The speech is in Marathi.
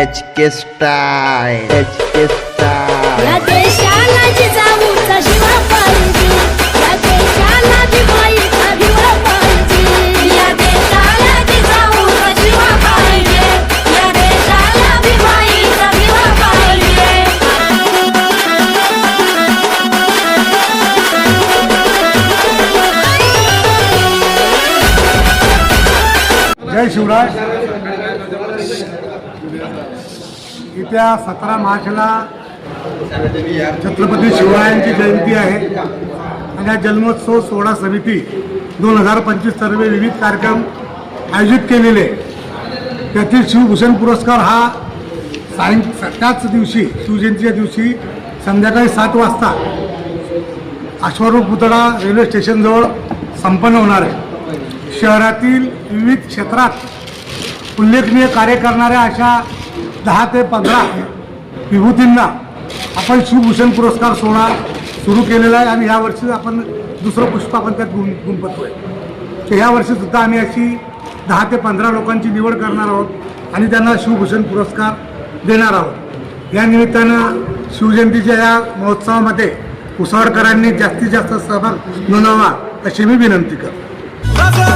H K style H K जय शिवराज. येत्या सतरा मार्चला छत्रपती शिवरायांची जयंती आहे. आणि या जन्मोत्सव सोहळा समिती दोन हजार पंचवीस सर्व विविध कार्यक्रम आयोजित केलेले त्यातील शिवभूषण पुरस्कार हा सायं त्याच दिवशी शिवजयंतीच्या दिवशी संध्याकाळी सात वाजता अश्वरूप पुतळा रेल्वे स्टेशनजवळ संपन्न होणार आहे. शहरातील विविध क्षेत्रात उल्लेखनीय कार्य करणाऱ्या अशा दहा ते पंधरा विभूतींना आपण शिवभूषण पुरस्कार सोहळा सुरू केलेला आहे आणि यावर्षी आपण दुसरं पुष्प आपण त्यात गुण गुणपतोय तर ह्यावर्षीसुद्धा आम्ही अशी दहा ते पंधरा लोकांची निवड करणार आहोत आणि त्यांना शिवभूषण पुरस्कार देणार आहोत. या निमित्तानं शिवजयंतीच्या या महोत्सवामध्ये उसावडकरांनी जास्तीत जास्त सहभाग नोंदवावा अशी मी विनंती करतो.